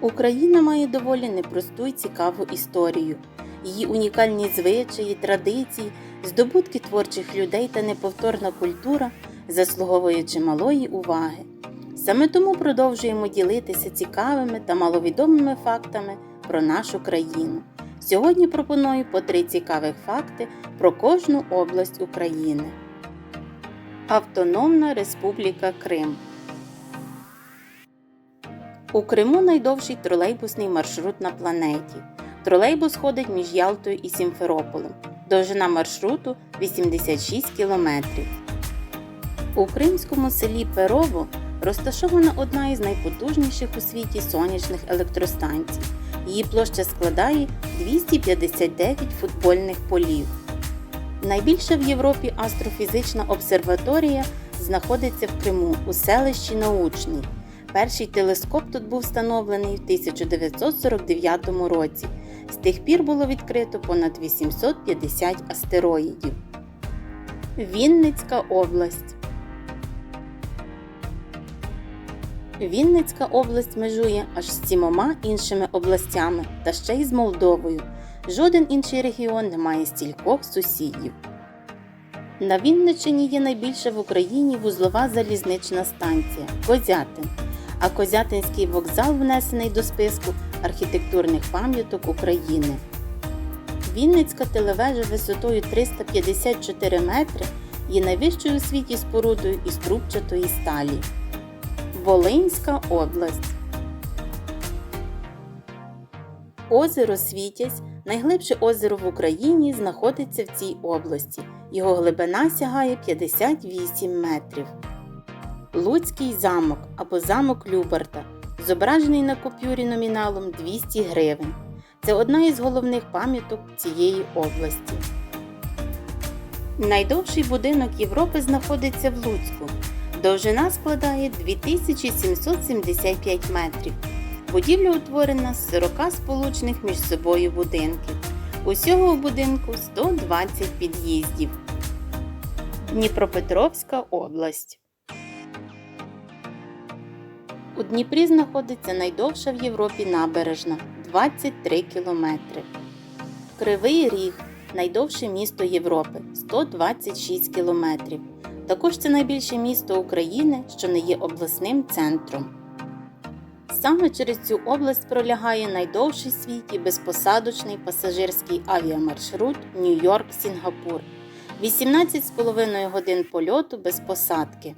Україна має доволі непросту і цікаву історію. Її унікальні звичаї, традиції, здобутки творчих людей та неповторна культура заслуговує чималої уваги. Саме тому продовжуємо ділитися цікавими та маловідомими фактами про нашу країну. Сьогодні пропоную по три цікавих факти про кожну область України. Автономна Республіка Крим. У Криму найдовший тролейбусний маршрут на планеті. Тролейбус ходить між Ялтою і Сімферополем. Довжина маршруту 86 кілометрів. У кримському селі Перово розташована одна із найпотужніших у світі сонячних електростанцій. Її площа складає 259 футбольних полів. Найбільша в Європі астрофізична обсерваторія знаходиться в Криму у селищі Научний. Перший телескоп тут був встановлений в 1949 році. З тих пір було відкрито понад 850 астероїдів. Вінницька область. Вінницька область межує аж з сімома іншими областями та ще й з Молдовою. Жоден інший регіон не має стількох сусідів. На Вінниччині є найбільша в Україні вузлова залізнична станція Козятин, а Козятинський вокзал внесений до списку архітектурних пам'яток України. Вінницька телевежа висотою 354 метри є найвищою у світі спорудою із трубчатої сталі. Волинська область. Озеро Світязь, найглибше озеро в Україні, знаходиться в цій області. Його глибина сягає 58 метрів. Луцький замок або замок Любарта, зображений на купюрі номіналом 200 гривень. Це одна із головних пам'яток цієї області. Найдовший будинок Європи знаходиться в Луцьку. Довжина складає 2775 метрів. Будівля утворена з 40 сполучних між собою будинків. Усього у будинку 120 під'їздів. Дніпропетровська область. У Дніпрі знаходиться найдовша в Європі набережна 23 кілометри. Кривий Ріг найдовше місто Європи 126 кілометрів. Також це найбільше місто України, що не є обласним центром. Саме через цю область пролягає найдовший в світі безпосадочний пасажирський авіамаршрут Нью-Йорк-Сінгапур 18,5 годин польоту без посадки.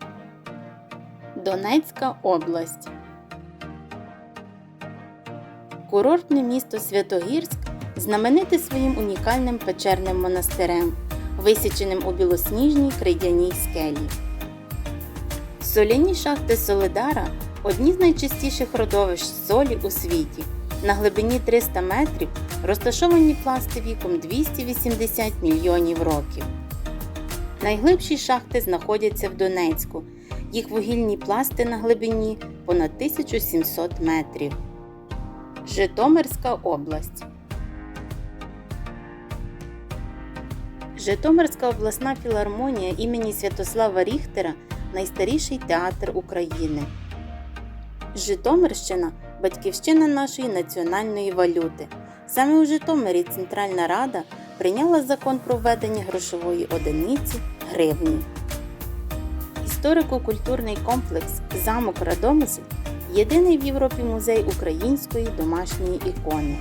Донецька область. Курортне місто Святогірськ знамените своїм унікальним печерним монастирем, висіченим у білосніжній крейдяній скелі. Соляні шахти Солидара одні з найчастіших родовищ солі у світі. На глибині 300 метрів розташовані пласти віком 280 мільйонів років. Найглибші шахти знаходяться в Донецьку. Їх вугільні пласти на глибині понад 1700 метрів. Житомирська область. Житомирська обласна філармонія імені Святослава Ріхтера найстаріший театр України. Житомирщина батьківщина нашої національної валюти. Саме у Житомирі Центральна Рада прийняла закон про введення грошової одиниці гривні. Історико-культурний комплекс Замок Радомисель єдиний в Європі музей української домашньої ікони.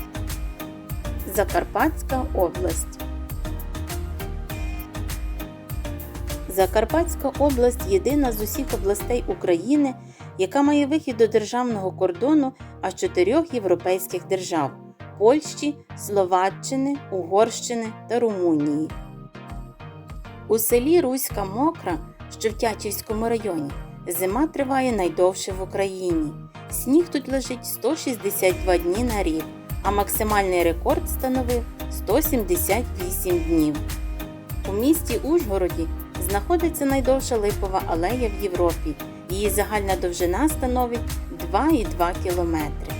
Закарпатська область. Закарпатська область єдина з усіх областей України, яка має вихід до державного кордону аж чотирьох європейських держав Польщі, Словаччини, Угорщини та Румунії. У селі Руська Мокра, що в Тячівському районі, зима триває найдовше в Україні. Сніг тут лежить 162 дні на рік, а максимальний рекорд становив 178 днів. У місті Ужгороді знаходиться найдовша липова алея в Європі. Її загальна довжина становить 2,2 кілометри.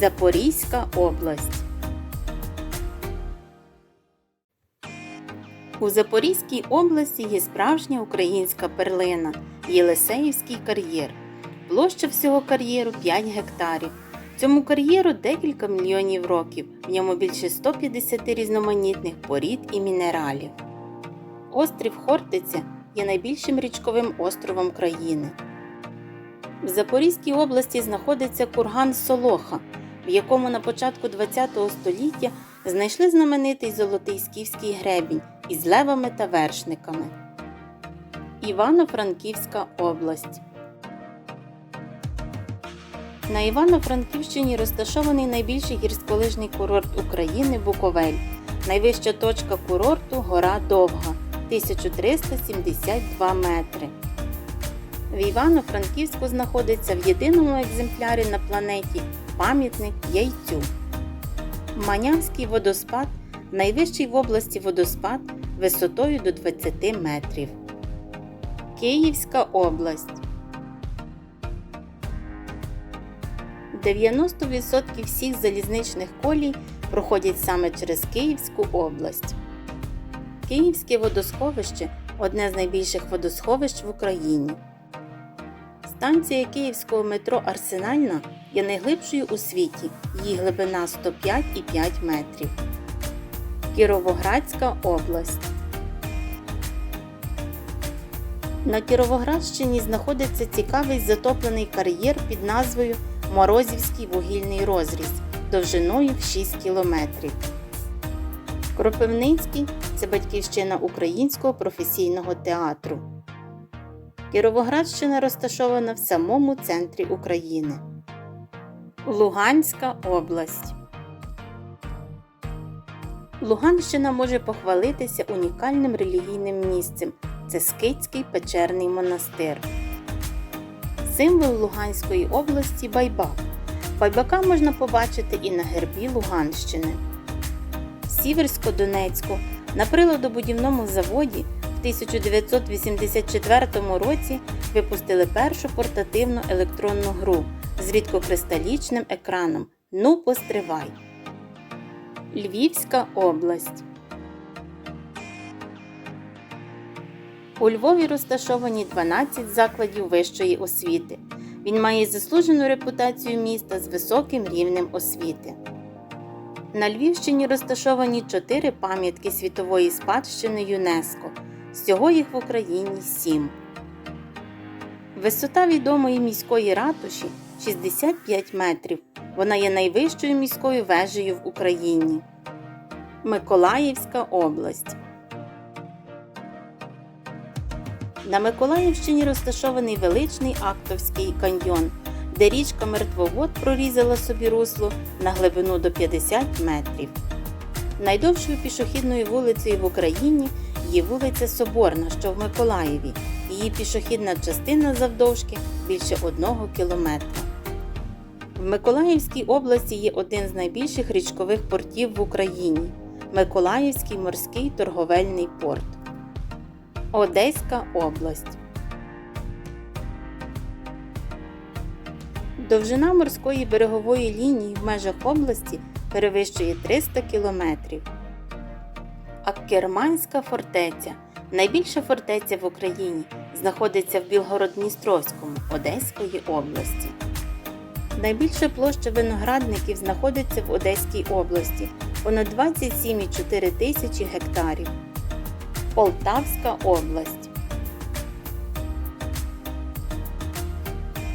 Запорізька область. У Запорізькій області є справжня українська перлина Єлисеївський кар'єр. Площа всього кар'єру 5 гектарів. Цьому кар'єру декілька мільйонів років, в ньому більше 150 різноманітних порід і мінералів. Острів Хортиця є найбільшим річковим островом країни. В Запорізькій області знаходиться курган Солоха, в якому на початку ХХ століття знайшли знаменитий золотий скіфський гребінь із левами та вершниками. Івано-Франківська область. На Івано-Франківщині розташований найбільший гірськолижний курорт України Буковель. Найвища точка курорту гора Довга 1372 метри. В Івано-Франківську знаходиться в єдиному екземплярі на планеті пам'ятник яйцю. Манявський водоспад найвищий в області водоспад висотою до 20 метрів. Київська область. 90% всіх залізничних колій проходять саме через Київську область. Київське водосховище одне з найбільших водосховищ в Україні. Станція Київського метро Арсенальна є найглибшою у світі, її глибина 105,5 метрів. Кіровоградська область. На Кіровоградщині знаходиться цікавий затоплений кар'єр під назвою Морозівський вугільний розріз довжиною в 6 кілометрів. Кропивницький це батьківщина Українського професійного театру. Кіровоградщина розташована в самому центрі України. Луганська область. Луганщина може похвалитися унікальним релігійним місцем це Скитський печерний монастир. Символ Луганської області байбак. Байбака можна побачити і на гербі Луганщини. Сіверсько-Донецьку на приладобудівному заводі в 1984 році випустили першу портативну електронну гру з рідкокристалічним екраном Ну постривай. Львівська область. У Львові розташовані 12 закладів вищої освіти. Він має заслужену репутацію міста з високим рівнем освіти. На Львівщині розташовані 4 пам'ятки світової спадщини ЮНЕСКО. Всього їх в Україні 7. Висота відомої міської ратуші 65 метрів. Вона є найвищою міською вежею в Україні. Миколаївська область. На Миколаївщині розташований величний Актовський каньйон, де річка Мертвовод прорізала собі русло на глибину до 50 метрів. Найдовшою пішохідною вулицею в Україні є вулиця Соборна, що в Миколаєві. Її пішохідна частина завдовжки більше одного кілометра. В Миколаївській області є один з найбільших річкових портів в Україні Миколаївський морський торговельний порт. Одеська область. Довжина морської берегової лінії в межах області перевищує 300 кілометрів. Аккерманська фортеця найбільша фортеця в Україні, знаходиться в Білгород-Дністровському Одеської області. Найбільша площа виноградників знаходиться в Одеській області понад 27,4 тисячі гектарів. Полтавська область.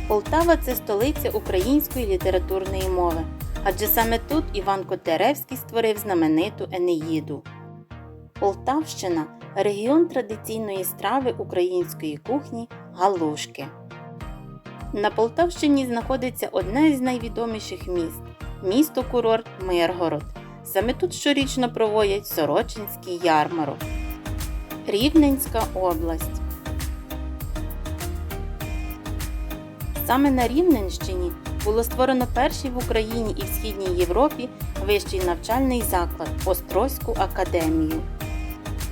Полтава це столиця української літературної мови, адже саме тут Іван Котляревський створив знамениту Енеїду. Полтавщина регіон традиційної страви української кухні галушки. На Полтавщині знаходиться одне з найвідоміших міст місто курорт Миргород. Саме тут щорічно проводять Сорочинський ярмарок. Рівненська область. Саме на Рівненщині було створено перший в Україні і в Східній Європі вищий навчальний заклад Острозьку академію.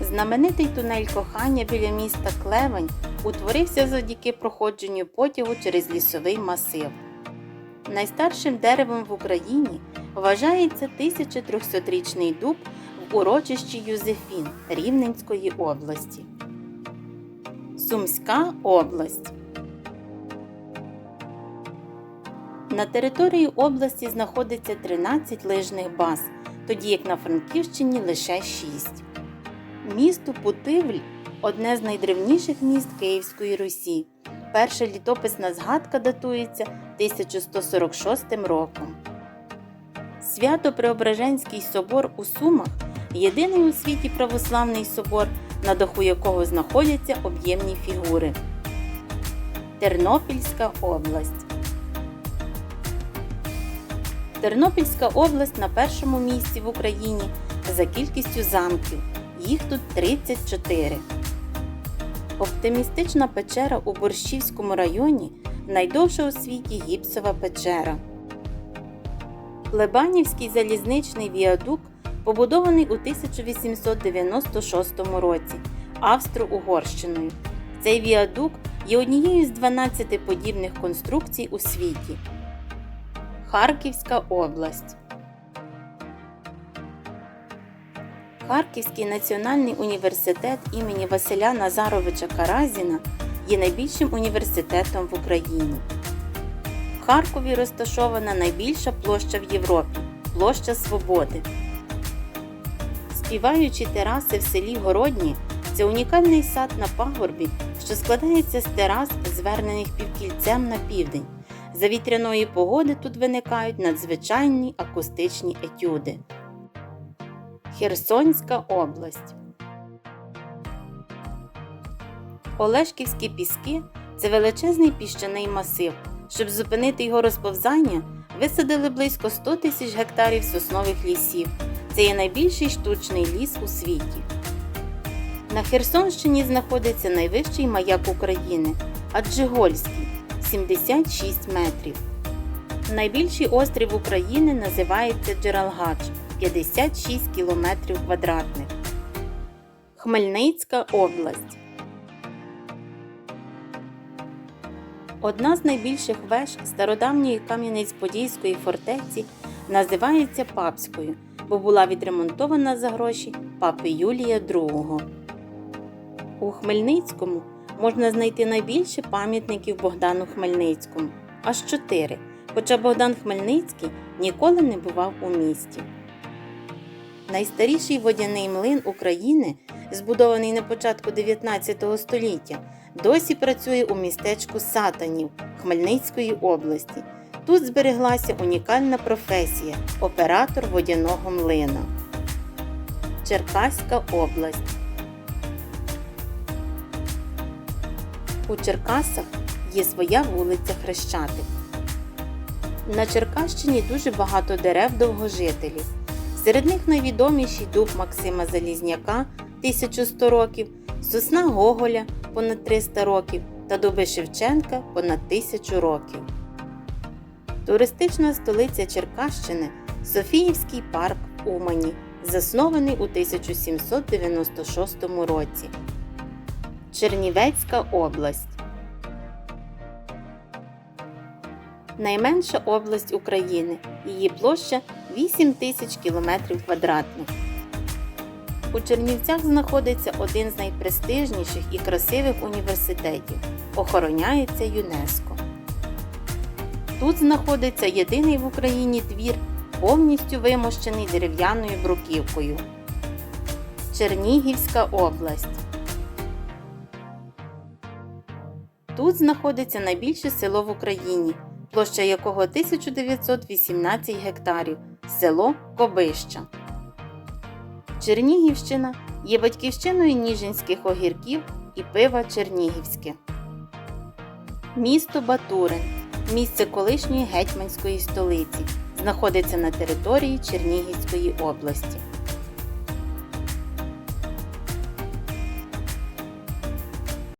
Знаменитий тунель кохання біля міста Клевень утворився завдяки проходженню потягу через лісовий масив. Найстаршим деревом в Україні вважається 1300-річний дуб в урочищі Юзефін Рівненської області. Сумська область. На території області знаходиться 13 лижних баз, тоді як на Франківщині лише 6. Місто Путивль одне з найдревніших міст Київської Русі. Перша літописна згадка датується 1146 роком. Свято Преображенський собор у Сумах єдиний у світі православний собор, на даху якого знаходяться об'ємні фігури. Тернопільська область. Тернопільська область на першому місці в Україні за кількістю замків. Їх тут 34. Оптимістична печера у Борщівському районі найдовша у світі гіпсова печера. Лебанівський залізничний віадук побудований у 1896 році Австро-Угорщиною. Цей віадук є однією з 12 подібних конструкцій у світі. Харківська область. Харківський національний університет імені Василя Назаровича Каразіна є найбільшим університетом в Україні. В Харкові розташована найбільша площа в Європі площа Свободи. Співаючі тераси в селі Городні це унікальний сад на пагорбі, що складається з терас, звернених півкільцем на південь. За вітряної погоди тут виникають надзвичайні акустичні етюди. Херсонська область. Олешківські піски це величезний піщаний масив. Щоб зупинити його розповзання, висадили близько 100 тисяч гектарів соснових лісів. Це є найбільший штучний ліс у світі. На Херсонщині знаходиться найвищий маяк України Аджигольський 76 метрів. Найбільший острів України називається Джералгач 56 км квадратних. Хмельницька область. Одна з найбільших веж стародавньої Кам'янець-Подільської фортеці називається Папською, бо була відремонтована за гроші папи Юлія II. У Хмельницькому можна знайти найбільше пам'ятників Богдану Хмельницькому аж чотири, хоча Богдан Хмельницький ніколи не бував у місті. Найстаріший водяний млин України, збудований на початку 19 століття, досі працює у містечку Сатанів Хмельницької області. Тут збереглася унікальна професія оператор водяного млина. Черкаська область. У Черкасах є своя вулиця Хрещатик. На Черкащині дуже багато дерев довгожителів. Серед них найвідоміші дуб Максима Залізняка 1100 років, сосна Гоголя понад 300 років та дуби Шевченка понад 1000 років. Туристична столиця Черкащини Софіївський парк Умані, заснований у 1796 році. Чернівецька область. Найменша область України. Її площа 8 тисяч кілометрів квадратних. У Чернівцях знаходиться один з найпрестижніших і красивих університетів. Охороняється ЮНЕСКО. Тут знаходиться єдиний в Україні двір, повністю вимощений дерев'яною бруківкою. Чернігівська область. Тут знаходиться найбільше село в Україні, площа якого 1918 гектарів село Кобища. Чернігівщина є батьківщиною ніжинських огірків і пива Чернігівське. Місто Батурин місце колишньої гетьманської столиці, знаходиться на території Чернігівської області.